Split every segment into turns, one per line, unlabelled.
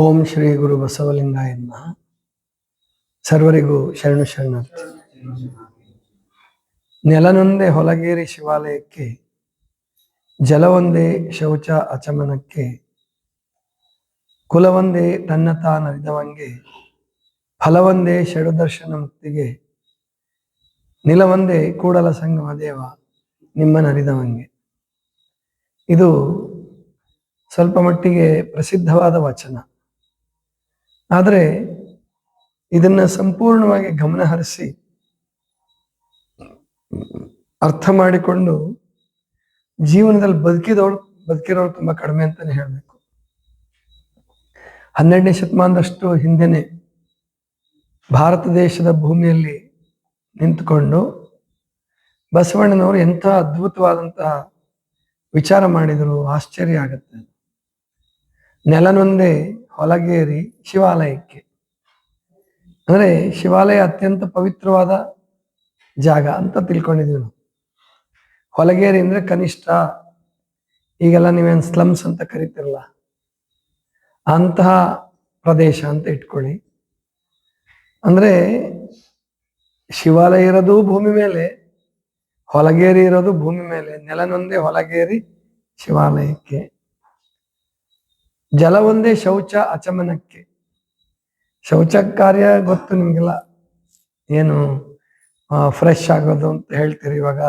ಓಂ ಶ್ರೀ ಗುರು ಬಸವಲಿಂಗಾಯ ನಮಃ ಸರ್ವರಿಗೂ ಶರಣು ಶರಣಾರ್ಥಿ. ನೆಲನೊಂದೇ ಹೊಲಗೇರಿ ಶಿವಾಲಯಕ್ಕೆ, ಜಲವೊಂದೇ ಶೌಚ ಅಚಮನಕ್ಕೆ, ಕುಲವೊಂದೇ ತನ್ನ ತಾನರಿದವಂಗೆ ಫಲವೊಂದೇ ಷಡುದರ್ಶನ ಮುಕ್ತಿಗೆ, ನಿಲವೊಂದೇ ಕೂಡಲ ಸಂಗಮ ದೇವ ನಿಮ್ಮನರಿದವಂಗೆ ಇದು ಸ್ವಲ್ಪ ಮಟ್ಟಿಗೆ ಪ್ರಸಿದ್ಧವಾದ ವಚನ. ಆದರೆ ಇದನ್ನು ಸಂಪೂರ್ಣವಾಗಿ ಗಮನ ಹರಿಸಿ ಅರ್ಥ ಮಾಡಿಕೊಂಡು ಜೀವನದಲ್ಲಿ ಬದುಕಿದವಳು ಬದುಕಿರೋರು ತುಂಬಾ ಕಡಿಮೆ ಅಂತಾನೆ ಹೇಳಬೇಕು. ಹನ್ನೆರಡನೇ ಶತಮಾನದಷ್ಟು ಹಿಂದೆನೆ ಭಾರತ ದೇಶದ ಭೂಮಿಯಲ್ಲಿ ನಿಂತುಕೊಂಡು ಬಸವಣ್ಣನವರು ಎಂಥ ಅದ್ಭುತವಾದಂತಹ ವಿಚಾರ ಮಾಡಿದರು ಆಶ್ಚರ್ಯ ಆಗುತ್ತೆ. ನೆಲನೊಂದೇ ಹೊಲಗೇರಿ ಶಿವಾಲಯಕ್ಕೆ. ಅಂದ್ರೆ ಶಿವಾಲಯ ಅತ್ಯಂತ ಪವಿತ್ರವಾದ ಜಾಗ ಅಂತ ತಿಳ್ಕೊಂಡಿದೀವಿ ನಾವು. ಹೊಲಗೇರಿ ಅಂದ್ರೆ ಕನಿಷ್ಠ ಈಗೆಲ್ಲ ನೀವೇನು ಸ್ಲಮ್ಸ್ ಅಂತ ಕರಿತಿರಲ್ಲ, ಅಂತಹ ಪ್ರದೇಶ ಅಂತ ಇಟ್ಕೊಳ್ಳಿ. ಅಂದ್ರೆ ಶಿವಾಲಯ ಇರೋದು ಭೂಮಿ ಮೇಲೆ, ಹೊಲಗೇರಿ ಇರೋದು ಭೂಮಿ ಮೇಲೆ, ನೆಲನೊಂದೇ ಹೊಲಗೇರಿ ಶಿವಾಲಯಕ್ಕೆ. ಜಲವೊಂದೇ ಶೌಚ ಅಚಮನಕ್ಕೆ. ಶೌಚ ಕಾರ್ಯ ಗೊತ್ತು ನಿಮ್ಗೆಲ್ಲ? ಏನು ಫ್ರೆಶ್ ಆಗೋದು ಅಂತ ಹೇಳ್ತೀರಿ ಇವಾಗ?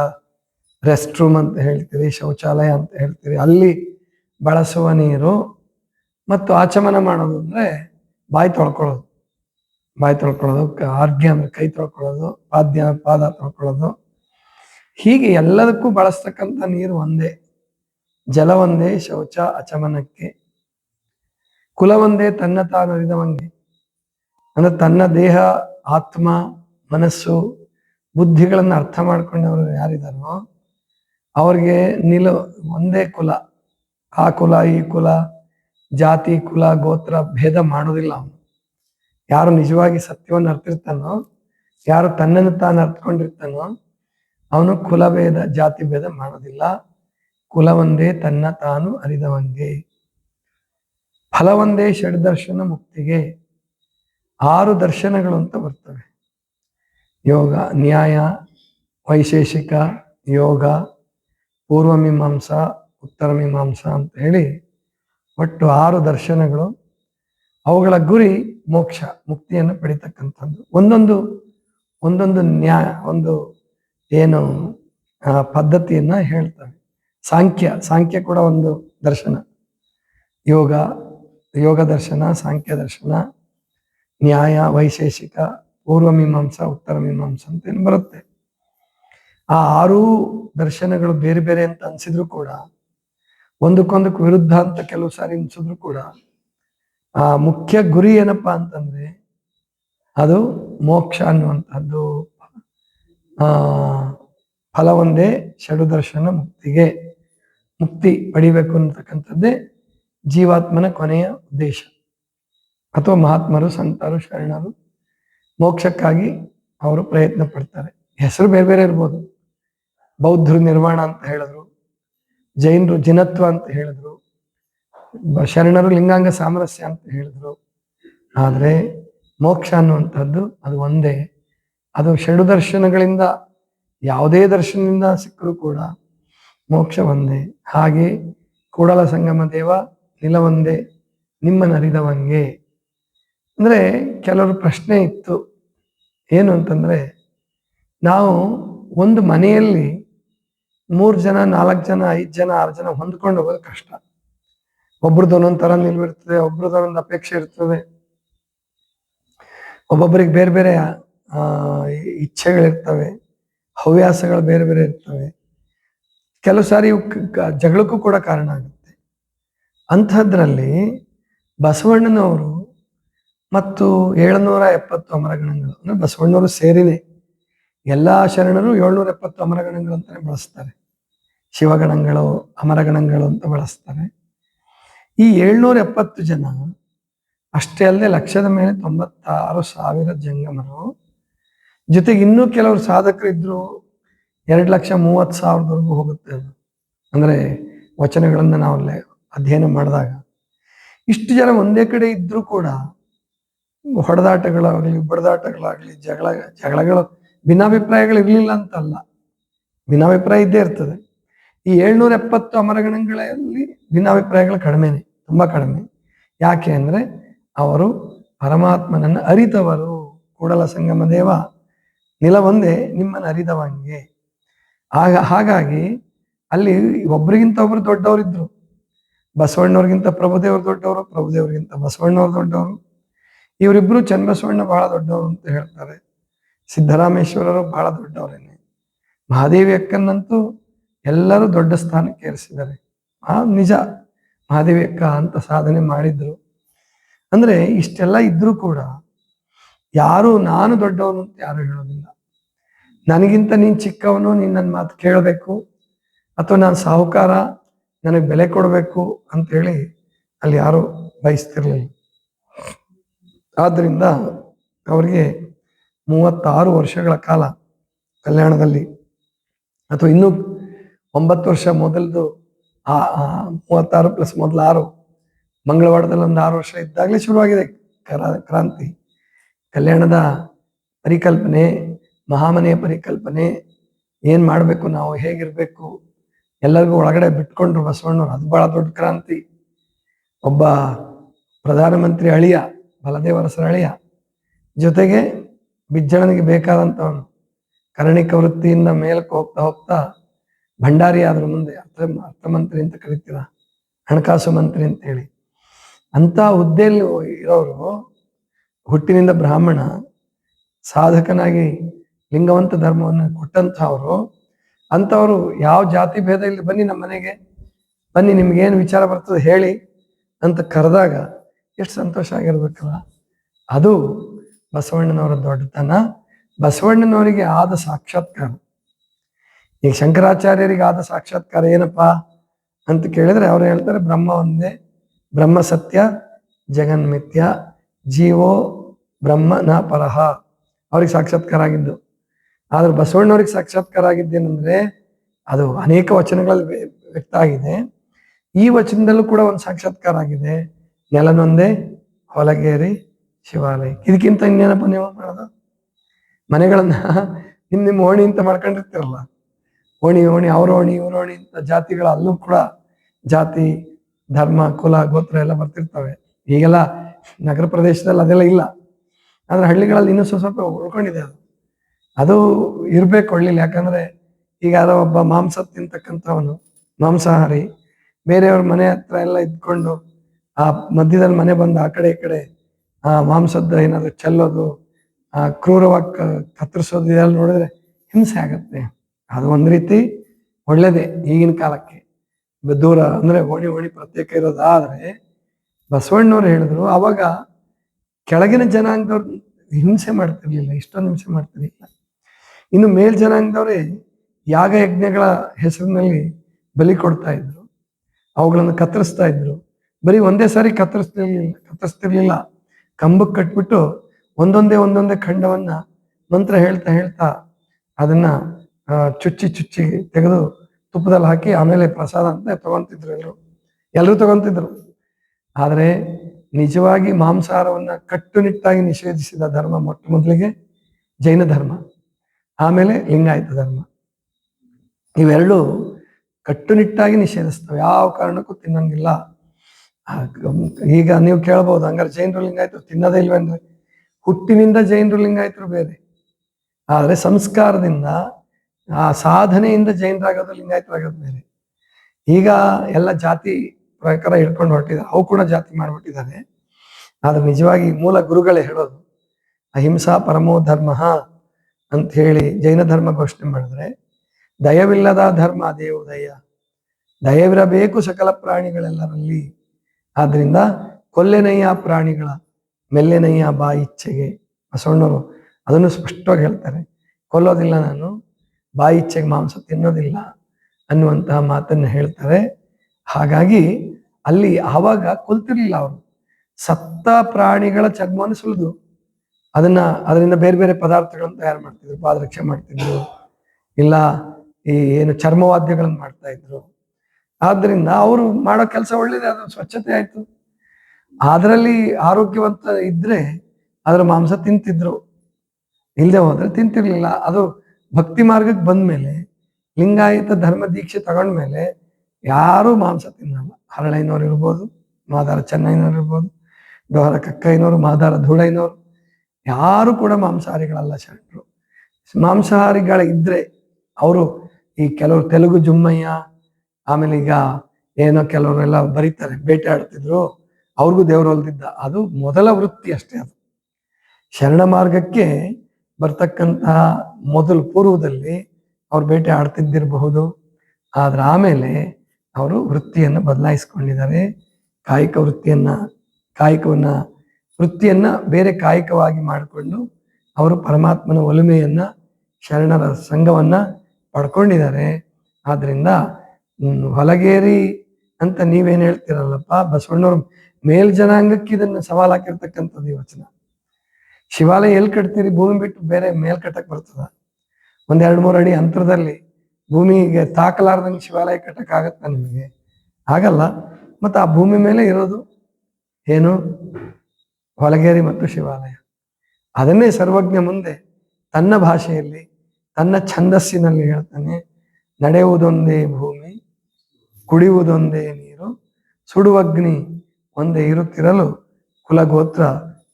ರೆಸ್ಟ್ ರೂಮ್ ಅಂತ ಹೇಳ್ತೀರಿ, ಶೌಚಾಲಯ ಅಂತ ಹೇಳ್ತೀರಿ. ಅಲ್ಲಿ ಬಳಸುವ ನೀರು ಮತ್ತು ಆಚಮನ ಮಾಡೋದು ಅಂದ್ರೆ ಬಾಯಿ ತೊಳ್ಕೊಳ್ಳೋದು. ಬಾಯಿ ತೊಳ್ಕೊಳ್ಳೋದು ಆರ್ಗ್ಯ ಅಂದ್ರೆ ಕೈ ತೊಳ್ಕೊಳ್ಳೋದು, ಪಾದ್ಯ, ಪಾದ ತೊಳ್ಕೊಳ್ಳೋದು. ಹೀಗೆ ಎಲ್ಲದಕ್ಕೂ ಬಳಸ್ತಕ್ಕಂಥ ನೀರು ಒಂದೇ. ಜಲ ಒಂದೇ ಶೌಚ ಅಚಮನಕ್ಕೆ. ಕುಲ ಒಂದೇ ತನ್ನ ತಾನು ಅರಿದವಂಗೆ. ಅಂದ್ರೆ ತನ್ನ ದೇಹ, ಆತ್ಮ, ಮನಸ್ಸು, ಬುದ್ಧಿಗಳನ್ನು ಅರ್ಥ ಮಾಡ್ಕೊಂಡವರು ಯಾರಿದಾರೋ, ಅವ್ರಿಗೆ ನಿಲ, ಒಂದೇ ಕುಲ, ಆ ಕುಲ, ಈ ಕುಲ, ಜಾತಿ, ಕುಲ, ಗೋತ್ರ ಭೇದ ಮಾಡೋದಿಲ್ಲ ಅವನು. ಯಾರು ನಿಜವಾಗಿ ಸತ್ಯವನ್ನು ಅರ್ಥಿರ್ತಾನೋ ಯಾರು ತನ್ನನ್ನು ತಾನು ಅರ್ಥಕೊಂಡಿರ್ತಾನೋ ಅವನು ಕುಲಭೇದ, ಜಾತಿ ಭೇದ ಮಾಡೋದಿಲ್ಲ. ಕುಲವೊಂದೇ ತನ್ನ ತಾನು ಅರಿದವಂಗೆ. ಫಲವೊಂದೇ ಷಡ್ದರ್ಶನ ಮುಕ್ತಿಗೆ ಆರು ದರ್ಶನಗಳು ಅಂತ ಬರ್ತವೆ. ಯೋಗ, ನ್ಯಾಯ, ವೈಶೇಷಿಕ, ಯೋಗ, ಪೂರ್ವ ಮೀಮಾಂಸಾ, ಉತ್ತರ ಮೀಮಾಂಸಾ ಅಂತ ಹೇಳಿ ಒಟ್ಟು ಆರು ದರ್ಶನಗಳು. ಅವುಗಳ ಗುರಿ ಮೋಕ್ಷ, ಮುಕ್ತಿಯನ್ನು ಪಡಿತಕ್ಕಂಥದ್ದು. ಒಂದೊಂದು ಒಂದೊಂದು ನ್ಯಾಯ, ಒಂದು ಏನು ಪದ್ಧತಿಯನ್ನು ಹೇಳ್ತವೆ. ಸಾಂಖ್ಯ ಸಾಂಖ್ಯ ಕೂಡ ಒಂದು ದರ್ಶನ. ಯೋಗ ಯೋಗ ದರ್ಶನ, ಸಾಂಖ್ಯ ದರ್ಶನ, ನ್ಯಾಯ, ವೈಶೇಷಿಕ, ಪೂರ್ವ ಮೀಮಾಂಸಾ, ಉತ್ತರ ಮೀಮಾಂಸ ಅಂತ ಏನು ಬರುತ್ತೆ. ಆ ಆರೂ ದರ್ಶನಗಳು ಬೇರೆ ಬೇರೆ ಅಂತ ಅನ್ಸಿದ್ರು ಕೂಡ, ಒಂದಕ್ಕೊಂದಕ್ಕೆ ವಿರುದ್ಧ ಅಂತ ಕೆಲವು ಸಾರಿ ಅನ್ಸಿದ್ರು ಕೂಡ, ಆ ಮುಖ್ಯ ಗುರಿ ಏನಪ್ಪಾ ಅಂತಂದ್ರೆ, ಅದು ಮೋಕ್ಷ ಅನ್ನುವಂಥದ್ದು. ಆ ಫಲವೊಂದೇ ಒಂದೇ ಷಡುದರ್ಶನ ಮುಕ್ತಿಗೆ. ಮುಕ್ತಿ ಪಡಿಬೇಕು ಅಂತಕ್ಕಂಥದ್ದೇ ಜೀವಾತ್ಮನ ಕೊನೆಯ ಉದ್ದೇಶ ಅಥವಾ ಮಹಾತ್ಮರು, ಸಂತರು, ಶರಣರು ಮೋಕ್ಷಕ್ಕಾಗಿ ಅವರು ಪ್ರಯತ್ನ ಪಡ್ತಾರೆ. ಹೆಸರು ಬೇರೆ ಬೇರೆ ಇರ್ಬೋದು. ಬೌದ್ಧರು ನಿರ್ವಾಣ ಅಂತ ಹೇಳಿದ್ರು, ಜೈನರು ಜಿನತ್ವ ಅಂತ ಹೇಳಿದ್ರು, ಶರಣರು ಲಿಂಗಾಂಗ ಸಾಮರಸ್ಯ ಅಂತ ಹೇಳಿದ್ರು. ಆದರೆ ಮೋಕ್ಷ ಅನ್ನುವಂಥದ್ದು ಅದು ಒಂದೇ. ಅದು ಷಡು ದರ್ಶನಗಳಿಂದ, ಯಾವುದೇ ದರ್ಶನದಿಂದ ಸಿಕ್ಕರೂ ಕೂಡ ಮೋಕ್ಷ ಒಂದೇ. ಹಾಗೆ ಕೂಡಲ ಸಂಗಮ ದೇವ ನಿಲ ನಿಮ್ಮನ್ನರಿದವಂಗೆ ಅಂದರೆ ಕೆಲವರು ಪ್ರಶ್ನೆ ಇತ್ತು, ಏನು ಅಂತಂದ್ರೆ, ನಾವು ಒಂದು ಮನೆಯಲ್ಲಿ ಮೂರು ಜನ, ನಾಲ್ಕು ಜನ, ಐದು ಜನ, ಆರು ಜನ ಹೊಂದ್ಕೊಂಡು ಹೋಗೋದು ಕಷ್ಟ. ಒಬ್ರದ್ದು ಒಂದೊಂದು ಥರ ನಿಲ್ವಿರ್ತದೆ, ಒಬ್ರದ್ದು ಒಂದೊಂದು ಅಪೇಕ್ಷೆ ಇರ್ತದೆ. ಒಬ್ಬೊಬ್ಬರಿಗೆ ಬೇರೆ ಬೇರೆ ಇಚ್ಛೆಗಳಿರ್ತವೆ, ಹವ್ಯಾಸಗಳು ಬೇರೆ ಬೇರೆ ಇರ್ತವೆ. ಕೆಲವು ಸಾರಿ ಇವು ಜಗಳಕ್ಕೂ ಕೂಡ ಕಾರಣ ಆಗುತ್ತೆ. ಅಂಥದ್ರಲ್ಲಿ ಬಸವಣ್ಣನವರು ಮತ್ತು ಏಳುನೂರ ಎಪ್ಪತ್ತು ಅಮರಗಣಗಳು, ಅಂದರೆ ಬಸವಣ್ಣವರು ಸೇರಿನೆ, ಎಲ್ಲಾ ಶರಣರು ಏಳ್ನೂರ ಎಪ್ಪತ್ತು ಅಮರಗಣಗಳು ಅಂತಲೇ ಬಳಸ್ತಾರೆ. ಶಿವಗಣಗಳು, ಅಮರಗಣಗಳು ಅಂತ ಬಳಸ್ತಾರೆ. ಈ ಏಳ್ನೂರ ಎಪ್ಪತ್ತು ಜನ ಅಷ್ಟೇ ಅಲ್ಲದೆ ಲಕ್ಷದ ಮೇಲೆ ತೊಂಬತ್ತಾರು ಸಾವಿರ ಜಂಗಮರು. ಜೊತೆಗೆ ಇನ್ನೂ ಕೆಲವರು ಸಾಧಕರು ಇದ್ರು ಎರಡು ಲಕ್ಷ ಮೂವತ್ತು ಸಾವಿರದವರೆಗೂ ಹೋಗುತ್ತೆ ಅದು. ಅಂದ್ರೆ ವಚನಗಳನ್ನು ನಾವು ಅಲ್ಲೇ ಅಧ್ಯಯನ ಮಾಡಿದಾಗ ಇಷ್ಟು ಜನ ಒಂದೇ ಕಡೆ ಇದ್ದರೂ ಕೂಡ ಹೊಡೆದಾಟಗಳಾಗಲಿ ಬಡದಾಟಗಳಾಗಲಿ ಜಗಳ, ಜಗಳಗಳು ಭಿನ್ನಾಭಿಪ್ರಾಯಗಳು ಇರಲಿಲ್ಲ ಅಂತಲ್ಲ. ಭಿನ್ನಾಭಿಪ್ರಾಯ ಇದ್ದೇ ಇರ್ತದೆ. ಈ ಏಳ್ನೂರ ಎಪ್ಪತ್ತು ಅಮರಗಣಗಳಲ್ಲಿ ಭಿನ್ನಾಭಿಪ್ರಾಯಗಳು ಕಡಿಮೆನೆ, ತುಂಬಾ ಕಡಿಮೆ. ಯಾಕೆ ಅಂದ್ರೆ ಅವರು ಪರಮಾತ್ಮನನ್ನು ಅರಿತವರು. ಕೂಡಲ ಸಂಗಮ ದೇವ ನಿಲವೊಂದೇ ನಿಮ್ಮನ್ನು ಅರಿದವಂಗೆ ಆಗ ಹಾಗಾಗಿ ಅಲ್ಲಿ ಒಬ್ರಿಗಿಂತ ಒಬ್ರು ದೊಡ್ಡವರಿದ್ರು. ಬಸವಣ್ಣವ್ರಿಗಿಂತ ಪ್ರಭುದೇವರು ದೊಡ್ಡವರು, ಪ್ರಭುದೇವ್ರಿಗಿಂತ ಬಸವಣ್ಣವ್ರು ದೊಡ್ಡವರು. ಇವರಿಬ್ಬರು ಚನ್ನಬಸವಣ್ಣ ಬಹಳ ದೊಡ್ಡವರು ಅಂತ ಹೇಳ್ತಾರೆ. ಸಿದ್ದರಾಮೇಶ್ವರರು ಬಹಳ ದೊಡ್ಡವರೇನೆ. ಮಹಾದೇವಿ ಅಕ್ಕನಂತೂ ಎಲ್ಲರೂ ದೊಡ್ಡ ಸ್ಥಾನಕ್ಕೆ ಏರಿಸಿದ್ದಾರೆ. ಆ ನಿಜ. ಮಹಾದೇವಿ ಅಕ್ಕ ಅಂತ ಸಾಧನೆ ಮಾಡಿದ್ರು. ಅಂದ್ರೆ ಇಷ್ಟೆಲ್ಲ ಇದ್ರೂ ಕೂಡ ಯಾರು ನಾನು ದೊಡ್ಡವನು ಅಂತ ಯಾರು ಹೇಳೋದಿಲ್ಲ. ನನಗಿಂತ ನೀನ್ ಚಿಕ್ಕವನು, ನೀನ್ ನನ್ನ ಮಾತು ಕೇಳಬೇಕು, ಅಥವಾ ನಾನು ಸಾಹುಕಾರ ನನಗೆ ಬೆಲೆ ಕೊಡಬೇಕು ಅಂತ ಹೇಳಿ ಅಲ್ಲಿ ಯಾರು ಬಯಸ್ತಿರ್ಲಿಲ್ಲ. ಆದ್ದರಿಂದ ಅವರಿಗೆ ಮೂವತ್ತಾರು ವರ್ಷಗಳ ಕಾಲ ಕಲ್ಯಾಣದಲ್ಲಿ ಅಥವಾ ಇನ್ನೂ ಒಂಬತ್ತು ವರ್ಷ ಮೊದಲದು ಆ ಮೂವತ್ತಾರು ಪ್ಲಸ್ ಮೊದಲು ಆರು ಮಂಗಳವಾರದಲ್ಲಿ ಒಂದು ಆರು ವರ್ಷ ಇದ್ದಾಗಲೇ ಶುರುವಾಗಿದೆ ಕರ- ಕ್ರಾಂತಿ. ಕಲ್ಯಾಣದ ಪರಿಕಲ್ಪನೆ, ಮಹಾಮನೆಯ ಪರಿಕಲ್ಪನೆ, ಏನು ಮಾಡಬೇಕು ನಾವು, ಹೇಗಿರ್ಬೇಕು ಎಲ್ಲರಿಗೂ ಒಳಗಡೆ ಬಿಟ್ಕೊಂಡ್ರು ಬಸವಣ್ಣವ್ರು. ಅದು ಬಹಳ ದೊಡ್ಡ ಕ್ರಾಂತಿ. ಒಬ್ಬ ಪ್ರಧಾನಮಂತ್ರಿ ಅಳಿಯ, ಬಲದೇವರಸರ ಅಳಿಯ. ಜೊತೆಗೆ ಬಿಜ್ಜಳನಿಗೆ ಬೇಕಾದಂಥವನು. ಕರಣಿಕ ವೃತ್ತಿಯಿಂದ ಮೇಲಕ್ಕೆ ಹೋಗ್ತಾ ಹೋಗ್ತಾ ಭಂಡಾರಿ ಆದ್ರ ಮುಂದೆ ಅರ್ಥ ಅರ್ಥಮಂತ್ರಿ ಅಂತ ಕರಿತೀರ? ಹಣಕಾಸು ಮಂತ್ರಿ ಅಂತ ಹೇಳಿ. ಅಂತ ಹುದ್ದೆಯಲ್ಲಿ ಇರೋರು ಹುಟ್ಟಿನಿಂದ ಬ್ರಾಹ್ಮಣ ಸಾಧಕನಾಗಿ ಲಿಂಗವಂತ ಧರ್ಮವನ್ನು ಕೊಟ್ಟಂಥವ್ರು ಅಂಥವ್ರು ಯಾವ ಜಾತಿ ಭೇದ ಇಲ್ಲಿ ಬನ್ನಿ ನಮ್ಮ ಮನೆಗೆ. ಬನ್ನಿ ನಿಮ್ಗೇನು ವಿಚಾರ ಬರ್ತದೆ ಹೇಳಿ ಅಂತ ಕರೆದಾಗ ಎಷ್ಟು ಸಂತೋಷ ಆಗಿರ್ಬೇಕಲ್ಲ ಅದು ಬಸವಣ್ಣನವರ ದೊಡ್ಡತನ. ಬಸವಣ್ಣನವರಿಗೆ ಆದ ಸಾಕ್ಷಾತ್ಕಾರ. ಈಗ ಶಂಕರಾಚಾರ್ಯರಿಗೆ ಆದ ಸಾಕ್ಷಾತ್ಕಾರ ಏನಪ್ಪಾ ಅಂತ ಕೇಳಿದ್ರೆ ಅವ್ರು ಹೇಳ್ತಾರೆ ಬ್ರಹ್ಮ ಒಂದೇ, ಬ್ರಹ್ಮ ಸತ್ಯ, ಜಗನ್ಮಿತ್ಯ, ಜೀವೋ ಬ್ರಹ್ಮ ನ ಪರಹ. ಅವ್ರಿಗೆ ಸಾಕ್ಷಾತ್ಕಾರ ಆಗಿದ್ದು. ಆದ್ರೆ ಬಸವಣ್ಣವ್ರಿಗೆ ಸಾಕ್ಷಾತ್ಕಾರ ಆಗಿದ್ದೇನೆಂದ್ರೆ ಅದು ಅನೇಕ ವಚನಗಳಲ್ಲಿ ವ್ಯ- ವ್ಯಕ್ತ ಆಗಿದೆ. ಈ ವಚನದಲ್ಲೂ ಕೂಡ ಒಂದು ಸಾಕ್ಷಾತ್ಕಾರ ಆಗಿದೆ. ನೆಲನೊಂದೇ ಹೊಲಗೇರಿ ಶಿವಾಲಯ. ಇದಕ್ಕಿಂತ ಇನ್ನೇನಪ್ಪ ನೀವು ಮಾಡೋದು? ಮನೆಗಳನ್ನ ನಿಮ್ ನಿಮ್ಮ ಓಣಿ ಅಂತ ಮಾಡ್ಕೊಂಡಿರ್ತೀರಲ್ಲ? ಓಣಿ ಓಣಿ, ಅವ್ರ ಓಣಿ, ಇವ್ರ ಓಣಿ ಅಂತ ಜಾತಿಗಳ ಅಲ್ಲೂ ಕೂಡ ಜಾತಿ, ಧರ್ಮ, ಕುಲ, ಗೋತ್ರ ಎಲ್ಲ ಬರ್ತಿರ್ತವೆ. ಈಗೆಲ್ಲ ನಗರ ಪ್ರದೇಶದಲ್ಲಿ ಅದೆಲ್ಲ ಇಲ್ಲ. ಆದ್ರೆ ಹಳ್ಳಿಗಳಲ್ಲಿ ಇನ್ನೂ ಸ್ವಲ್ಪ ಸ್ವಲ್ಪ ಉಳ್ಕೊಂಡಿದೆ ಅದು. ಅದು ಇರ್ಬೇಕು ಒಳ್ಳಿಲ್ಲ ಯಾಕಂದ್ರೆ ಈಗ ಯಾರೋ ಒಬ್ಬ ಮಾಂಸ ತಿಂತಕ್ಕಂಥವನು, ಮಾಂಸಾಹಾರಿ, ಬೇರೆಯವ್ರ ಮನೆ ಹತ್ರ ಎಲ್ಲ ಇದ್ಕೊಂಡು ಆ ಮಧ್ಯದಲ್ಲಿ ಮನೆ ಬಂದು ಆ ಕಡೆ ಈ ಕಡೆ ಆ ಮಾಂಸದ ಏನಾದ್ರು ಚೆಲ್ಲೋದು, ಆ ಕ್ರೂರವಾಗಿ ಕತ್ತರಿಸೋದು ಇದೆಲ್ಲ ನೋಡಿದ್ರೆ ಹಿಂಸೆ ಆಗತ್ತೆ. ಅದು ಒಂದು ರೀತಿ ಒಳ್ಳೇದೇ ಈಗಿನ ಕಾಲಕ್ಕೆ. ದೂರ ಅಂದರೆ ಓಣಿ ಓಣಿ ಪ್ರತ್ಯೇಕ ಇರೋದಾದ್ರೆ ಬಸವಣ್ಣವ್ರು ಹೇಳಿದ್ರು, ಅವಾಗ ಕೆಳಗಿನ ಜನಾಂಗದವ್ರು ಹಿಂಸೆ ಮಾಡ್ತಿರ್ಲಿಲ್ಲ, ಇಷ್ಟೊಂದು ಹಿಂಸೆ ಮಾಡ್ತಿರ್ಲಿಲ್ಲ. ಇನ್ನು ಮೇಲ್ಜನಾಂಗದವರೇ ಯಾಗ ಯಜ್ಞಗಳ ಹೆಸರಿನಲ್ಲಿ ಬಲಿ ಕೊಡ್ತಾ ಇದ್ರು. ಅವುಗಳನ್ನು ಕತ್ತರಿಸ್ತಾ ಇದ್ರು. ಬರೀ ಒಂದೇ ಸಾರಿ ಕತ್ತರಿಸ್ತಿರ್ಲಿಲ್ಲ ಕತ್ತರಿಸ್ತಿರ್ಲಿಲ್ಲ. ಕಂಬಕ್ಕೆ ಕಟ್ಬಿಟ್ಟು ಒಂದೊಂದೇ ಒಂದೊಂದೇ ಖಂಡವನ್ನ ಮಂತ್ರ ಹೇಳ್ತಾ ಹೇಳ್ತಾ ಅದನ್ನ ಚುಚ್ಚಿ ಚುಚ್ಚಿ ತೆಗೆದು ತುಪ್ಪದಲ್ಲಿ ಹಾಕಿ ಆಮೇಲೆ ಪ್ರಸಾದ ಅಂತ ತಗೊಂತಿದ್ರು ಎಲ್ಲರೂ ಎಲ್ಲರೂ ತಗೊಂತಿದ್ರು. ಆದರೆ ನಿಜವಾಗಿ ಮಾಂಸಾಹಾರವನ್ನ ಕಟ್ಟುನಿಟ್ಟಾಗಿ ನಿಷೇಧಿಸಿದ ಧರ್ಮ ಮೊಟ್ಟ ಮೊದಲಿಗೆ ಜೈನ ಧರ್ಮ. ಆಮೇಲೆ ಲಿಂಗಾಯತ ಧರ್ಮ. ಇವೆರಡು ಕಟ್ಟುನಿಟ್ಟಾಗಿ ನಿಷೇಧಿಸ್ತವೆ. ಯಾವ ಕಾರಣಕ್ಕೂ ತಿನ್ನಂಗಿಲ್ಲ. ಈಗ ನೀವು ಕೇಳ್ಬೋದು, ಹಂಗಾರೆ ಜೈನರು ಲಿಂಗಾಯತರು ತಿನ್ನೋದೇ ಇಲ್ವೇನ್ರಿ ಹುಟ್ಟಿನಿಂದ ಜೈನರು ಲಿಂಗಾಯತರು ಬೇರೆ. ಆದರೆ ಸಂಸ್ಕಾರದಿಂದ, ಆ ಸಾಧನೆಯಿಂದ ಜೈನರಾಗೋದು, ಲಿಂಗಾಯತರಾಗೋದು ಬೇರೆ. ಈಗ ಎಲ್ಲ ಜಾತಿ ಪ್ರಕಾರ ಹಿಡ್ಕೊಂಡು ಹೊರಟಿದ್ದಾರೆ ಅವು ಕೂಡ ಜಾತಿ ಮಾಡಿಬಿಟ್ಟಿದ್ದಾರೆ. ಆದ್ರೆ ನಿಜವಾಗಿ ಮೂಲ ಗುರುಗಳೇ ಹೇಳೋದು, ಅಹಿಂಸಾ ಪರಮೋ ಧರ್ಮ ಅಂತ ಹೇಳಿ ಜೈನ ಧರ್ಮ ಘೋಷಣೆ ಮಾಡಿದ್ರೆ, ದಯವಿಲ್ಲದ ಧರ್ಮ ದೇವು ದಯ ದಯವಿರಬೇಕು ಸಕಲ ಪ್ರಾಣಿಗಳೆಲ್ಲರಲ್ಲಿ. ಆದ್ರಿಂದ ಕೊಲ್ಲೆನಯ್ಯ ಪ್ರಾಣಿಗಳ, ಮೆಲ್ಲೆನಯ್ಯ ಬಾ ಇಚ್ಛೆಗೆ. ಬಸವಣ್ಣವರು ಅದನ್ನು ಸ್ಪಷ್ಟವಾಗಿ ಹೇಳ್ತಾರೆ. ಕೊಲ್ಲೋದಿಲ್ಲ ನಾನು, ಬಾ ಇಚ್ಛೆಗೆ ಮಾಂಸ ತಿನ್ನೋದಿಲ್ಲ ಅನ್ನುವಂತಹ ಮಾತನ್ನು ಹೇಳ್ತಾರೆ. ಹಾಗಾಗಿ ಅಲ್ಲಿ ಆವಾಗ ಕೊಲ್ತಿರ್ಲಿಲ್ಲ ಅವರು. ಸತ್ತ ಪ್ರಾಣಿಗಳ ಚರ್ಮವನ್ನು ಸುಲಿದು ಅದನ್ನ ಅದರಿಂದ ಬೇರೆ ಬೇರೆ ಪದಾರ್ಥಗಳನ್ನು ತಯಾರು ಮಾಡ್ತಿದ್ರು, ಪಾದರಕ್ಷೆ ಮಾಡ್ತಿದ್ರು, ಇಲ್ಲ ಈ ಏನು ಚರ್ಮವಾದ್ಯಗಳನ್ನು ಮಾಡ್ತಾ ಇದ್ರು. ಆದ್ರಿಂದ ಅವರು ಮಾಡೋ ಕೆಲಸ ಒಳ್ಳೇದೇ, ಅದು ಸ್ವಚ್ಛತೆ ಆಯ್ತು. ಅದರಲ್ಲಿ ಆರೋಗ್ಯವಂತ ಇದ್ರೆ ಅದರ ಮಾಂಸ ತಿಂತಿದ್ರು. ಇಲ್ಲದೆ ಹೋದ್ರೆ ತಿಂತಿರ್ಲಿಲ್ಲ. ಅದು ಭಕ್ತಿ ಮಾರ್ಗಕ್ಕೆ ಬಂದ್ಮೇಲೆ, ಲಿಂಗಾಯತ ಧರ್ಮ ದೀಕ್ಷೆ ತಗೊಂಡ್ಮೇಲೆ ಯಾರೂ ಮಾಂಸ ತಿನ್ನಲ್ಲ. ಹರಳೈನವ್ರು ಇರ್ಬೋದು, ಮಾದಾರ ಚೆನ್ನೈನವ್ರು ಇರ್ಬೋದು ಡೋಹರ ಕಕ್ಕೈನವರು ಮಾದಾರ ಧೂಳೈನವರು ಯಾರು ಕೂಡ ಮಾಂಸಾಹಾರಿಗಳಲ್ಲ ಶರಣರು. ಮಾಂಸಾಹಾರಿಗಳಿದ್ರೆ ಅವರು ಈ ಕೆಲವರು ತೆಲುಗು ಜುಮ್ಮಯ್ಯ, ಆಮೇಲೆ ಈಗ ಏನೋ ಕೆಲವರೆಲ್ಲ ಬರೀತಾರೆ ಬೇಟೆ ಆಡ್ತಿದ್ರು ಅವ್ರಿಗೂ ದೇವರು ಹೊಲ್ದಿದ್ದ. ಅದು ಮೊದಲ ವೃತ್ತಿ ಅಷ್ಟೇ ಅದು. ಶರಣ ಮಾರ್ಗಕ್ಕೆ ಬರ್ತಕ್ಕಂತಹ ಮೊದಲು ಪೂರ್ವದಲ್ಲಿ ಅವ್ರು ಬೇಟೆ ಆಡ್ತಿದ್ದಿರಬಹುದು. ಆದ್ರೆ ಆಮೇಲೆ ಅವರು ವೃತ್ತಿಯನ್ನು ಬದಲಾಯಿಸ್ಕೊಂಡಿದ್ದಾರೆ. ಕಾಯಕ ವೃತ್ತಿಯನ್ನ, ಕಾಯಿಕವನ್ನ ವೃತ್ತಿಯನ್ನ ಬೇರೆ ಕಾಯಕವಾಗಿ ಮಾಡಿಕೊಂಡು ಅವರು ಪರಮಾತ್ಮನ ಒಲುಮೆಯನ್ನ, ಶರಣರ ಸಂಘವನ್ನ ಪಡ್ಕೊಂಡಿದ್ದಾರೆ. ಆದ್ರಿಂದ ಹೊಲಗೇರಿ ಅಂತ ನೀವೇನ್ ಹೇಳ್ತಿರಲ್ಲಪ್ಪ, ಬಸವಣ್ಣವ್ರ ಮೇಲ್ಜನಾಂಗಕ್ಕೆ ಇದನ್ನ ಸವಾಲ್ ಹಾಕಿರ್ತಕ್ಕಂಥದ್ದು ಈ ವಚನ. ಶಿವಾಲಯ ಎಲ್ಲಿ ಕಟ್ತೀರಿ? ಭೂಮಿ ಬಿಟ್ಟು ಬೇರೆ ಮೇಲ್ ಕಟ್ಟಕ್ ಬರ್ತದ? ಒಂದ್ ಎರಡ್ ಮೂರು ಅಡಿ ಅಂತರದಲ್ಲಿ ಭೂಮಿಗೆ ತಾಕಲಾರ್ದಂಗೆ ಶಿವಾಲಯ ಕಟ್ಟಕ್ ಆಗತ್ತ ನಿಮಗೆ? ಆಗಲ್ಲ. ಮತ್ತೆ ಆ ಭೂಮಿ ಮೇಲೆ ಇರೋದು ಏನು? ಹೊಲಗೇರಿ ಮತ್ತು ಶಿವಾಲಯ. ಅದನ್ನೇ ಸರ್ವಜ್ಞ ಮುಂದೆ ತನ್ನ ಭಾಷೆಯಲ್ಲಿ, ತನ್ನ ಛಂದಸ್ಸಿನಲ್ಲಿ ಹೇಳ್ತಾನೆ, ನಡೆಯುವುದೊಂದೇ ಭೂಮಿ, ಕುಡಿಯುವುದೊಂದೇ ನೀರು, ಸುಡುವಗ್ನಿ ಒಂದೇ ಇರುತ್ತಿರಲು ಕುಲಗೋತ್ರ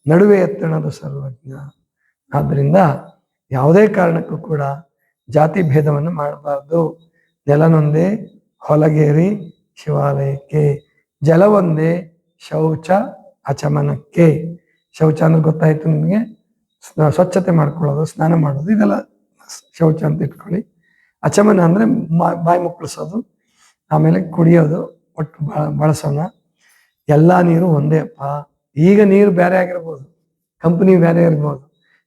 ನಡುವೆ ಎತ್ತಣದು ಸರ್ವಜ್ಞ. ಆದ್ದರಿಂದ ಯಾವುದೇ ಕಾರಣಕ್ಕೂ ಕೂಡ ಜಾತಿ ಭೇದವನ್ನು ಮಾಡಬಾರ್ದು. ನೆಲನೊಂದೇ, ಹೊಲಗೇರಿ, ಶಿವಾಲಯಕ್ಕೆ ಜಲವೊಂದೇ ಶೌಚ ಅಚಮನಕ್ಕೆ ಶೌಚ ಅಂದ್ರೆ ಗೊತ್ತಾಯ್ತು ನಿಮಗೆ. ಸ್ವಚ್ಛತೆ ಮಾಡ್ಕೊಳ್ಳೋದು, ಸ್ನಾನ ಮಾಡೋದು, ಇದೆಲ್ಲ ಶೌಚ ಅಂತ ಇಟ್ಕೊಳ್ಳಿ. ಅಚಮನ ಅಂದ್ರೆ ಬಾಯಿ ಮುಕ್ಕಳಿಸೋದು, ಆಮೇಲೆ ಕುಡಿಯೋದು, ಒಟ್ಟು ಬಳಸೋಣ. ಎಲ್ಲಾ ನೀರು ಒಂದೇ ಅಪ್ಪ. ಈಗ ನೀರು ಬೇರೆ ಆಗಿರ್ಬೋದು, ಕಂಪನಿ ಬೇರೆ ಇರ್ಬೋದು.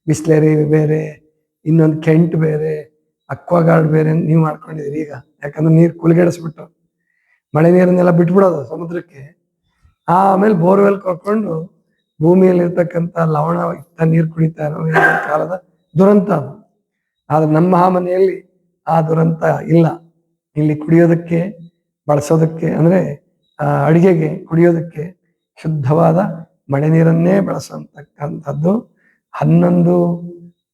ಬಿಸ್ಲೇರಿ ಬೇರೆ, ಇನ್ನೊಂದು ಕೆಂಟ್ ಬೇರೆ, ಅಕ್ವಾಗಾರ್ಡ್ ಬೇರೆ ನೀವು ಮಾಡ್ಕೊಂಡಿದ್ದೀರಿ ಈಗ. ಯಾಕಂದ್ರೆ ನೀರು ಕುಲಿಗೆಡಿಸ್ಬಿಟ್ಟು, ಮಳೆ ನೀರನ್ನೆಲ್ಲ ಬಿಟ್ಬಿಡೋದು ಸಮುದ್ರಕ್ಕೆ. ಆಮೇಲೆ ಬೋರ್ವೆಲ್ ಕರ್ಕೊಂಡು ಭೂಮಿಯಲ್ಲಿ ಇರ್ತಕ್ಕಂಥ ಲವಣ, ಇತ್ತ ನೀರು ಕುಡಿತಾ ಇರೋ ಕಾಲದ ದುರಂತ ಅದು. ಆದ್ರೆ ನಮ್ಮ ಮನೆಯಲ್ಲಿ ಆ ದುರಂತ ಇಲ್ಲ. ಇಲ್ಲಿ ಕುಡಿಯೋದಕ್ಕೆ, ಬಳಸೋದಕ್ಕೆ, ಅಂದ್ರೆ ಅಡಿಗೆಗೆ ಕುಡಿಯೋದಕ್ಕೆ ಶುದ್ಧವಾದ ಮಳೆ ನೀರನ್ನೇ ಬಳಸುವಂತಕ್ಕಂಥದ್ದು ಹನ್ನೊಂದು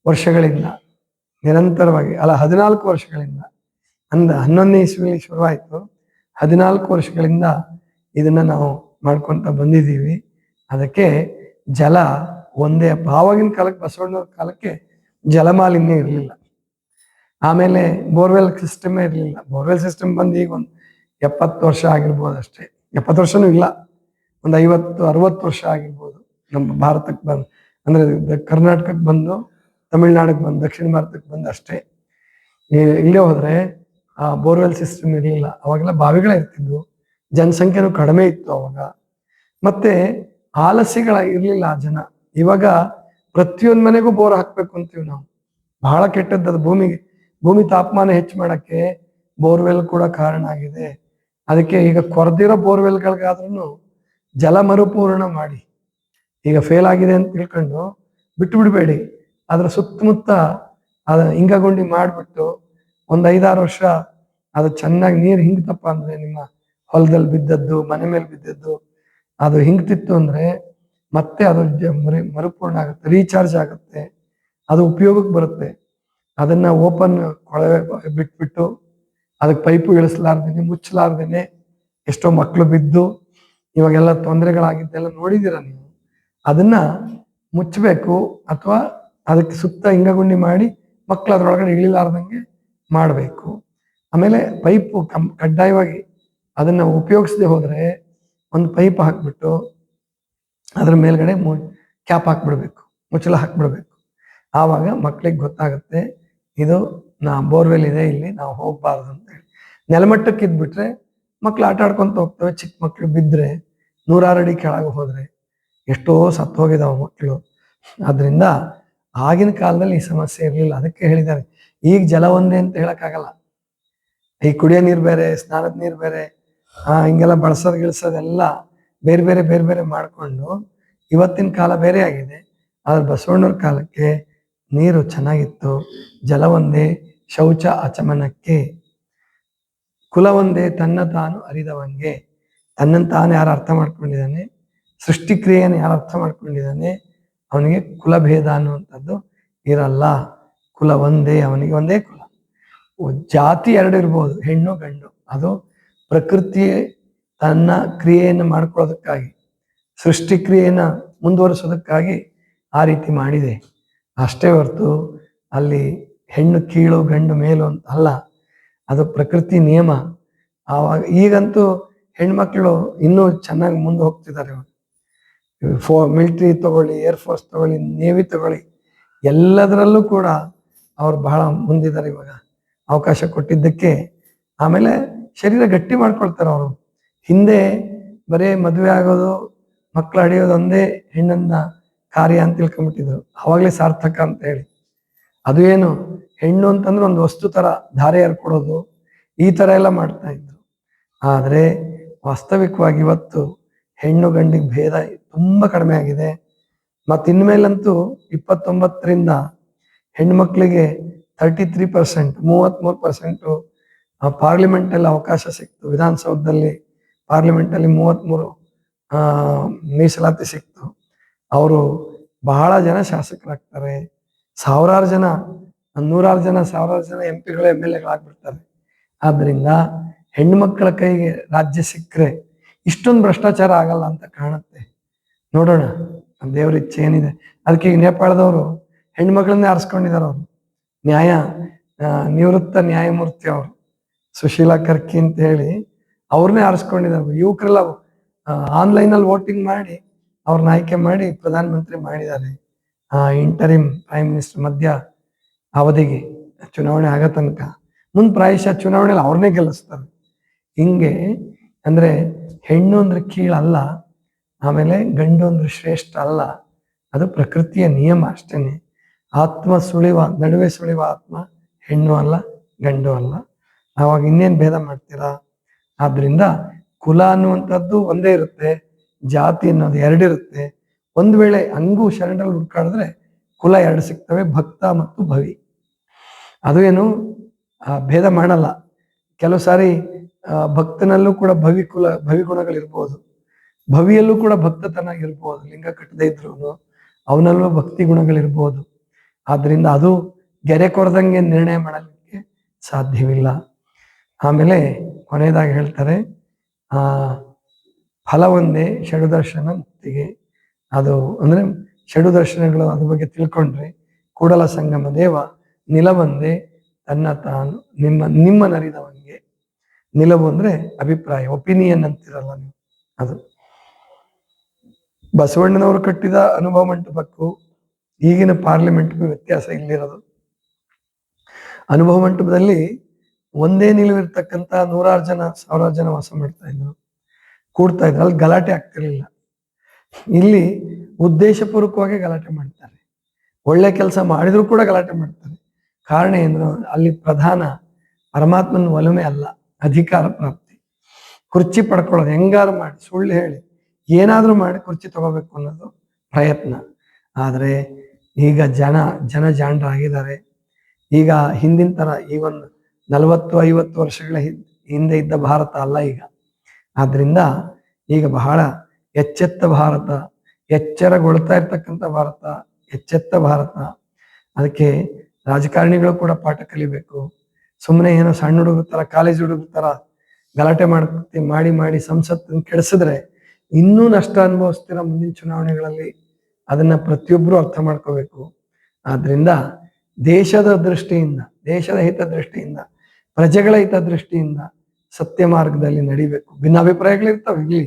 ವರ್ಷಗಳಿಂದ. ನಿರಂತರವಾಗಿ, ಅಲ್ಲ, ಹದಿನಾಲ್ಕು ವರ್ಷಗಳಿಂದ. ಅಂದ ಹನ್ನೊಂದನೇ ಇಸ್ವಿಲಿ ಶುರುವಾಯಿತು. ಹದಿನಾಲ್ಕು ವರ್ಷಗಳಿಂದ ಇದನ್ನ ನಾವು ಮಾಡ್ಕೊಂತ ಬಂದಿದ್ದೀವಿ. ಅದಕ್ಕೆ ಜಲ ಒಂದೇ. ಆವಾಗಿನ ಕಾಲಕ್ಕೆ ಬಸವಣ್ಣವ್ರ ಕಾಲಕ್ಕೆ ಜಲಮಾಲಿನ್ಯ ಇರಲಿಲ್ಲ. ಆಮೇಲೆ ಬೋರ್ವೆಲ್ ಸಿಸ್ಟಮೇ ಇರಲಿಲ್ಲ. ಬೋರ್ವೆಲ್ ಸಿಸ್ಟಮ್ ಬಂದು ಈಗ ಒಂದು ಎಪ್ಪತ್ತು ವರ್ಷ ಆಗಿರ್ಬೋದು ಅಷ್ಟೇ. ಎಪ್ಪತ್ತು ವರ್ಷನೂ ಇಲ್ಲ. ಒಂದು ಐವತ್ತು, ಅರವತ್ತು ವರ್ಷ ಆಗಿರ್ಬೋದು. ನಮ್ಮ ಭಾರತಕ್ಕೆ ಬಂದು. ಅಂದರೆ ಕರ್ನಾಟಕಕ್ಕೆ ಬಂದು ತಮಿಳ್ನಾಡಿಗೆ ಬಂದು, ದಕ್ಷಿಣ ಭಾರತಕ್ಕೆ ಬಂದು ಅಷ್ಟೇ. ಇಲ್ಲೇ ಹೋದರೆ ಆ ಬೋರ್ವೆಲ್ ಸಿಸ್ಟಮ್ ಇರಲಿಲ್ಲ. ಅವಾಗೆಲ್ಲ ಬಾವಿಗಳೇ ಇರ್ತಿದ್ವು. ಜನಸಂಖ್ಯೆನೂ ಕಡಿಮೆ ಇತ್ತು ಅವಾಗ. ಮತ್ತೆ ಆಲಸ್ಯಗಳ ಇರಲಿಲ್ಲ ಆ ಜನ. ಇವಾಗ ಪ್ರತಿಯೊಂದು ಮನೆಗೂ ಬೋರ್ ಹಾಕ್ಬೇಕು ಅಂತೀವಿ ನಾವು. ಬಹಳ ಕೆಟ್ಟದ್ದು ಭೂಮಿಗೆ. ಭೂಮಿ ತಾಪಮಾನ ಹೆಚ್ಚು ಮಾಡಕ್ಕೆ ಬೋರ್ವೆಲ್ ಕೂಡ ಕಾರಣ ಆಗಿದೆ. ಅದಕ್ಕೆ ಈಗ ಕೊರೆದಿರೋ ಬೋರ್ವೆಲ್ಗಳಿಗಾದ್ರೂ ಜಲ ಮರುಪೂರಣ ಮಾಡಿ. ಈಗ ಫೇಲ್ ಆಗಿದೆ ಅಂತ ತಿಳ್ಕೊಂಡು ಬಿಟ್ಟು ಬಿಡಬೇಡಿ. ಅದರ ಸುತ್ತಮುತ್ತ ಅದ ಹಿಂಗಗುಂಡಿ ಮಾಡಿಬಿಟ್ಟು ಒಂದು ಐದಾರು ವರ್ಷ ಅದು ಚೆನ್ನಾಗಿ ನೀರು ಹಿಂಗ್ತಪ್ಪ ಅಂದ್ರೆ ನಿಮ್ಮ ಹೊಲದಲ್ಲಿ ಬಿದ್ದದ್ದು, ಮನೆ ಮೇಲೆ ಬಿದ್ದದ್ದು, ಅದು ಹಿಂಗ್ತಿತ್ತು ಅಂದ್ರೆ ಮತ್ತೆ ಅದು ಮರುಪೂರ್ಣ ಆಗುತ್ತೆ ರೀಚಾರ್ಜ್ ಆಗುತ್ತೆ, ಅದು ಉಪಯೋಗಕ್ಕೆ ಬರುತ್ತೆ. ಅದನ್ನ ಓಪನ್ ಕೊಳವೆ ಬಿಟ್ಬಿಟ್ಟು ಅದಕ್ಕೆ ಪೈಪು ಇಳಿಸ್ಲಾರ್ದೇನೆ, ಮುಚ್ಚಲಾರ್ದೇನೆ ಎಷ್ಟೋ ಮಕ್ಕಳು ಬಿದ್ದು ಇವಾಗೆಲ್ಲ ತೊಂದರೆಗಳಾಗಿದ್ದೆಲ್ಲ ನೋಡಿದ್ದೀರ ನೀವು? ಅದನ್ನ ಮುಚ್ಚಬೇಕು ಅಥವಾ ಅದಕ್ಕೆ ಸುತ್ತ ಹಿಂಗಗುಂಡಿ ಮಾಡಿ ಮಕ್ಕಳು ಅದ್ರೊಳಗಡೆ ಇಳಿಲಾರ್ದಂಗೆ ಮಾಡಬೇಕು. ಆಮೇಲೆ ಪೈಪು ಕಂ ಕಡ್ಡಾಯವಾಗಿ ಅದನ್ನ ಉಪಯೋಗಿಸದೆ ಹೋದ್ರೆ ಒಂದು ಪೈಪ್ ಹಾಕ್ಬಿಟ್ಟು ಅದ್ರ ಮೇಲ್ಗಡೆ ಕ್ಯಾಪ್ ಹಾಕ್ಬಿಡ್ಬೇಕು, ಮುಚ್ಚಳ ಹಾಕ್ಬಿಡ್ಬೇಕು. ಆವಾಗ ಮಕ್ಳಿಗೆ ಗೊತ್ತಾಗುತ್ತೆ, ಇದು ನಾ ಬೋರ್ವೆಲ್ ಇದೆ, ಇಲ್ಲಿ ನಾವು ಹೋಗಬಾರ್ದು ಅಂತ ಹೇಳಿ. ನೆಲಮಟ್ಟಕ್ಕೆ ಇದ್ಬಿಟ್ರೆ ಮಕ್ಳು ಆಟ ಆಡ್ಕೊಂತ ಹೋಗ್ತವೆ ಚಿಕ್ಕ ಮಕ್ಳು ಬಿದ್ದರೆ ನೂರಾರು ಅಡಿ ಕೆಳಗೆ ಹೋದ್ರೆ ಎಷ್ಟೋ ಸತ್ತು ಹೋಗಿದಾವ ಮಕ್ಕಳು ಆದ್ರಿಂದ ಆಗಿನ ಕಾಲದಲ್ಲಿ ಈ ಸಮಸ್ಯೆ ಇರಲಿಲ್ಲ. ಅದಕ್ಕೆ ಹೇಳಿದ್ದಾರೆ, ಈಗ ಜಲ ಒಂದೇ ಅಂತ ಹೇಳೋಕ್ಕಾಗಲ್ಲ. ಈ ಕುಡಿಯೋ ನೀರು ಬೇರೆ, ಸ್ನಾನದ ನೀರು ಬೇರೆ ಹಿಂಗೆಲ್ಲ ಬಳಸೋದು ಗಿಳಿಸೋದೆಲ್ಲ ಬೇರೆ ಬೇರೆ ಬೇರೆ ಬೇರೆ ಮಾಡಿಕೊಂಡು ಇವತ್ತಿನ ಕಾಲ ಬೇರೆ ಆಗಿದೆ. ಆದ್ರೆ ಬಸವಣ್ಣವ್ರ ಕಾಲಕ್ಕೆ ನೀರು ಚೆನ್ನಾಗಿತ್ತು. ಜಲ ಒಂದೇ, ಶೌಚ ಅಚಮನಕ್ಕೆ. ಕುಲ ಒಂದೇ, ತನ್ನ ತಾನು ಅರಿದವನ್ಗೆ. ತನ್ನ ತಾನು ಯಾರು ಅರ್ಥ ಮಾಡ್ಕೊಂಡಿದ್ದಾನೆ? ಸೃಷ್ಟಿಕ್ರಿಯೆಯನ್ನು ಯಾರು ಅರ್ಥ ಮಾಡ್ಕೊಂಡಿದ್ದಾನೆ? ಅವನಿಗೆ ಕುಲಭೇದ ಅನ್ನುವಂಥದ್ದು ಇರಲ್ಲ. ಕುಲ ಒಂದೇ, ಅವನಿಗೆ ಒಂದೇ ಕುಲ. ಜಾತಿ ಎರಡು ಇರ್ಬೋದು, ಹೆಣ್ಣು ಗಂಡು. ಅದು ಪ್ರಕೃತಿ ತನ್ನ ಕ್ರಿಯೆಯನ್ನು ಮಾಡ್ಕೊಳ್ಳೋದಕ್ಕಾಗಿ, ಸೃಷ್ಟಿ ಕ್ರಿಯೆಯನ್ನು ಮುಂದುವರಿಸೋದಕ್ಕಾಗಿ ಆ ರೀತಿ ಮಾಡಿದೆ. ಅಷ್ಟೇ ಹೊರತು ಅಲ್ಲಿ ಹೆಣ್ಣು ಕೀಳು ಗಂಡು ಮೇಲು ಅಂತ ಅಲ್ಲ, ಅದು ಪ್ರಕೃತಿ ನಿಯಮ. ಆವಾಗ ಈಗಂತೂ ಹೆಣ್ಮಕ್ಳು ಇನ್ನೂ ಚೆನ್ನಾಗಿ ಮುಂದೆ ಹೋಗ್ತಿದ್ದಾರೆ ಫೋ, ಮಿಲ್ಟ್ರಿ ತಗೊಳ್ಳಿ, ಏರ್ ಫೋರ್ಸ್ ತಗೊಳ್ಳಿ, ನೇವಿ ತಗೊಳ್ಳಿ, ಎಲ್ಲದರಲ್ಲೂ ಕೂಡ ಅವ್ರು ಬಹಳ ಮುಂದಿದ್ದಾರೆ ಇವಾಗ. ಅವಕಾಶ ಕೊಟ್ಟಿದ್ದಕ್ಕೆ ಆಮೇಲೆ ಶರೀರ ಗಟ್ಟಿ ಮಾಡ್ಕೊಳ್ತಾರೆ ಅವರು. ಹಿಂದೆ ಬರೇ ಮದುವೆ ಆಗೋದು ಮಕ್ಕಳು ಅಡಿಯೋದು ಒಂದೇ ಹೆಣ್ಣನ್ನ ಕಾರ್ಯ ಅಂತ ತಿಳ್ಕೊಂಬಿಟ್ಟಿದ್ರು. ಅವಾಗಲೇ ಸಾರ್ಥಕ ಅಂತ ಹೇಳಿ. ಅದು ಏನು? ಹೆಣ್ಣು ಅಂತಂದ್ರೆ ಒಂದು ವಸ್ತು ತರ ಧಾರೆ ಹರ್ಕೊಡೋದು ಈ ತರ ಎಲ್ಲ ಮಾಡ್ತಾ ಇದ್ರು. ಆದರೆ ವಾಸ್ತವಿಕವಾಗಿ ಇವತ್ತು ಹೆಣ್ಣು ಗಂಡಿಗೆ ಭೇದ ತುಂಬಾ ಕಡಿಮೆ ಆಗಿದೆ. ಮತ್ತು ಇನ್ಮೇಲಂತೂ ಇಪ್ಪತ್ತೊಂಬತ್ತರಿಂದ ಹೆಣ್ಮಕ್ಳಿಗೆ ತರ್ಟಿ ತ್ರೀ ಪರ್ಸೆಂಟ್ ಮೂವತ್ತ್ಮೂರು ಪರ್ಸೆಂಟು ಪಾರ್ಲಿಮೆಂಟಲ್ಲಿ ಅವಕಾಶ ಸಿಕ್ತು. ವಿಧಾನಸೌಧದಲ್ಲಿ ಪಾರ್ಲಿಮೆಂಟಲ್ಲಿ ಮೂವತ್ತ್ಮೂರು ಆ, ಮೀಸಲಾತಿ ಸಿಕ್ತು. ಅವರು ಬಹಳ ಜನ ಶಾಸಕರಾಗ್ತಾರೆ. ಸಾವಿರಾರು ಜನ ನೂರಾರು ಜನ ಸಾವಿರಾರು ಜನ ಎಂ ಪಿಗಳು ಎಂ ಎಲ್ ಎಗಳಾಗ್ಬಿಡ್ತಾರೆ ಆದ್ರಿಂದ ಹೆಣ್ಮಕ್ಳ ಕೈಗೆ ರಾಜ್ಯ ಸಿಕ್ಕರೆ ಇಷ್ಟೊಂದು ಭ್ರಷ್ಟಾಚಾರ ಆಗಲ್ಲ ಅಂತ ಕಾಣುತ್ತೆ. ನೋಡೋಣ ದೇವ್ರ ಇಚ್ಛೆ ಏನಿದೆ. ಅದಕ್ಕೆ ಈಗ ನೇಪಾಳದವರು ಹೆಣ್ಮಕ್ಳನ್ನೇ ಆರಿಸ್ಕೊಂಡಿದ್ದಾರೆ ಅವರು. ನ್ಯಾಯ ನಿವೃತ್ತ ನ್ಯಾಯಮೂರ್ತಿ ಅವರು. ಸುಶೀಲಾ ಕರ್ಕಿ ಅಂತ ಹೇಳಿ ಅವ್ರನ್ನೇ ಆರಿಸ್ಕೊಂಡಿದ್ದಾರೆ. ಯುವಕರೆಲ್ಲ ಆನ್ಲೈನಲ್ಲಿ ವೋಟಿಂಗ್ ಮಾಡಿ ಅವ್ರನ್ನ ಆಯ್ಕೆ ಮಾಡಿ ಪ್ರಧಾನಮಂತ್ರಿ ಮಾಡಿದ್ದಾರೆ. ಇಂಟರಿಮ್ ಪ್ರೈಮ್ ಮಿನಿಸ್ಟರ್ ಮಧ್ಯ ಅವಧಿಗೆ ಚುನಾವಣೆ ಆಗೋ ತನಕ. ಮುಂದ್ ಪ್ರಾಯಶಃ ಚುನಾವಣೆಯಲ್ಲಿ ಅವ್ರನ್ನೇ ಗೆಲ್ಲಿಸ್ತಾರೆ. ಹಿಂಗೆ ಅಂದ್ರೆ ಹೆಣ್ಣು ಅಂದ್ರೆ ಕೀಳಲ್ಲ ಆಮೇಲೆ ಗಂಡು ಅಂದ್ರೆ ಶ್ರೇಷ್ಠ ಅಲ್ಲ, ಅದು ಪ್ರಕೃತಿಯ ನಿಯಮ ಅಷ್ಟೇನೆ. ಆತ್ಮ ಸುಳಿವ, ನಡುವೆ ಸುಳಿವ ಆತ್ಮ ಹೆಣ್ಣು ಅಲ್ಲ, ಗಂಡು ಅಲ್ಲ. ಆವಾಗ ಇನ್ನೇನ್ ಭೇದ ಮಾಡ್ತೀರಾ? ಆದ್ರಿಂದ ಕುಲ ಅನ್ನುವಂಥದ್ದು ಒಂದೇ ಇರುತ್ತೆ, ಜಾತಿ ಅನ್ನೋದು ಎರಡಿರುತ್ತೆ. ಒಂದ್ ವೇಳೆ ಹಂಗೂ ಶರಣರಲ್ಲಿ ಹುಡ್ಕಾಡಿದ್ರೆ ಕುಲ ಎರಡು ಸಿಗ್ತವೆ, ಭಕ್ತ ಮತ್ತು ಭವಿ. ಅದು ಏನು ಭೇದ ಮಾಡಲ್ಲ. ಕೆಲವು ಸಾರಿ ಭಕ್ತನಲ್ಲೂ ಕೂಡ ಭವಿ ಕುಲ, ಭವಿ ಗುಣಗಳಿರ್ಬೋದು. ಭವಿಯಲ್ಲೂ ಕೂಡ ಭಕ್ತತನ ಇರ್ಬೋದು ಲಿಂಗ ಕಟ್ಟದೇ ಇದ್ರು ಅವನಲ್ಲೂ ಭಕ್ತಿ ಗುಣಗಳಿರ್ಬೋದು. ಆದ್ರಿಂದ ಅದು ಗೆರೆ ಕೊರದಂಗೆ ನಿರ್ಣಯ ಮಾಡಲಿಕ್ಕೆ ಸಾಧ್ಯವಿಲ್ಲ. ಆಮೇಲೆ ಕೊನೆಯದಾಗಿ ಹೇಳ್ತಾರೆ, ಆ, ಫಲವೊಂದೇ ಷಡುದರ್ಶನ ಷಡು ದರ್ಶನ ಮುಕ್ತಿಗೆ ಅದು ಅಂದ್ರೆ ಷಡು ದರ್ಶನಗಳು ಅದ್ರ ಬಗ್ಗೆ ತಿಳ್ಕೊಂಡ್ರೆ, ಕೂಡಲ ಸಂಗಮ ದೇವ ನಿಲವೊಂದೇ ತನ್ನ ತಾನು ನಿಮ್ಮ ನಿಮ್ಮ ನರಿದವನಿಗೆ. ನಿಲವು ಅಂದ್ರೆ ಅಭಿಪ್ರಾಯ, ಒಪಿನಿಯನ್ ಅಂತಿರಲ್ಲ ನೀವು. ಅದು. ಬಸವಣ್ಣನವರು ಕಟ್ಟಿದ ಅನುಭವ ಮಂಟಪಕ್ಕೂ ಈಗಿನ ಪಾರ್ಲಿಮೆಂಟ್ಗೂ ವ್ಯತ್ಯಾಸ ಇಲ್ಲಿರೋದು. ಅನುಭವ ಮಂಟಪದಲ್ಲಿ ಒಂದೇ ನಿಲುವಿರ್ತಕ್ಕಂಥ ನೂರಾರು ಜನ, ಸಾವಿರಾರು ಜನ ವಾಸ ಮಾಡ್ತಾ ಇದ್ರು. ಕೂಡ್ತಾ ಇದ್ರು. ಅಲ್ಲಿ ಗಲಾಟೆ ಆಗ್ತಿರ್ಲಿಲ್ಲ. ಇಲ್ಲಿ ಉದ್ದೇಶಪೂರ್ವಕವಾಗಿ ಗಲಾಟೆ ಮಾಡ್ತಾರೆ. ಒಳ್ಳೆ ಕೆಲಸ ಮಾಡಿದ್ರು ಕೂಡ ಗಲಾಟೆ ಮಾಡ್ತಾರೆ. ಕಾರಣ ಏನು? ಅಲ್ಲಿ ಪ್ರಧಾನ ಪರಮಾತ್ಮನ ಒಲುಮೆ ಅಲ್ಲ, ಅಧಿಕಾರ ಪ್ರಾಪ್ತಿ. ಕುರ್ಚಿ ಪಡ್ಕೊಳ್ಳೋದು. ಹೆಂಗಾರು ಮಾಡಿ, ಸುಳ್ಳು ಹೇಳಿ. ಏನಾದ್ರೂ ಮಾಡಿ ಕುರ್ಚಿ ತಗೋಬೇಕು ಅನ್ನೋದು ಪ್ರಯತ್ನ. ಆದರೆ ಈಗ ಜನ ಜನ ಜಾಣರಾಗಿದ್ದಾರೆ. ಈಗ ಹಿಂದಿನ ತರ ಈ ಒಂದು ನಲವತ್ತು ಐವತ್ತು ವರ್ಷಗಳ ಹಿಂದೆ ಇದ್ದ ಭಾರತ ಅಲ್ಲ ಈಗ. ಆದ್ರಿಂದ ಈಗ ಬಹಳ ಎಚ್ಚೆತ್ತ ಭಾರತ, ಎಚ್ಚರಗೊಳ್ತಾ ಇರ್ತಕ್ಕಂಥ ಭಾರತ, ಎಚ್ಚೆತ್ತ ಭಾರತ. ಅದಕ್ಕೆ ರಾಜಕಾರಣಿಗಳು ಕೂಡ ಪಾಠ ಕಲಿಬೇಕು. ಸುಮ್ಮನೆ ಏನೋ ಸಣ್ಣ ಹುಡುಗರ ತರ ಕಾಲೇಜ್ ಹುಡುಗರ ತರ ಗಲಾಟೆ ಮಾಡ್ತಿ, ಮಾಡಿ ಮಾಡಿ ಸಂಸತ್ತನ್ನು ಕೆಡಿಸಿದ್ರೆ ಇನ್ನೂ ನಷ್ಟ ಅನುಭವಿಸ್ತೀರ ಮುಂದಿನ ಚುನಾವಣೆಗಳಲ್ಲಿ. ಅದನ್ನ ಪ್ರತಿಯೊಬ್ಬರು ಅರ್ಥ ಮಾಡ್ಕೋಬೇಕು. ಆದ್ರಿಂದ ದೇಶದ ದೃಷ್ಟಿಯಿಂದ, ದೇಶದ ಹಿತ ದೃಷ್ಟಿಯಿಂದ ಪ್ರಜೆಗಳ ಹಿತದೃಷ್ಟಿಯಿಂದ ಸತ್ಯ ಮಾರ್ಗದಲ್ಲಿ ನಡಿಬೇಕು. ಭಿನ್ನಾಭಿಪ್ರಾಯಗಳಿರ್ತಾವೆ ಇಲ್ಲಿ.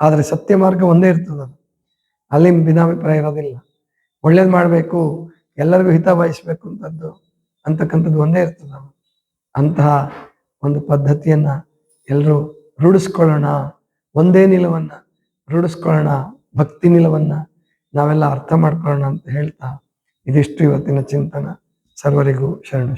ಆದ್ರೆ ಸತ್ಯ ಮಾರ್ಗ ಒಂದೇ ಇರ್ತದ ಅಲ್ಲಿ ಭಿನ್ನಾಭಿಪ್ರಾಯ ಇರೋದಿಲ್ಲ. ಒಳ್ಳೇದ್ ಮಾಡಬೇಕು, ಎಲ್ಲರಿಗೂ ಹಿತ ಬಯಸ್ಬೇಕು ಅಂತದ್ದು, ಅಂತಕ್ಕಂಥದ್ದು ಒಂದೇ ಇರ್ತದ ಅಂತಹ ಒಂದು ಪದ್ಧತಿಯನ್ನ ಎಲ್ಲರೂ ರೂಢಿಸ್ಕೊಳ್ಳೋಣ. ಒಂದೇ ನಿಲವನ್ನ ರೂಢಿಸ್ಕೊಳ್ಳೋಣ. ಭಕ್ತಿ ನಿಲವನ್ನ ನಾವೆಲ್ಲ ಅರ್ಥ ಮಾಡ್ಕೊಳ್ಳೋಣ ಅಂತ ಹೇಳ್ತಾ ಇದಿಷ್ಟು ಇವತ್ತಿನ ಚಿಂತನ. ಸರ್ವರಿಗೂ ಶರಣ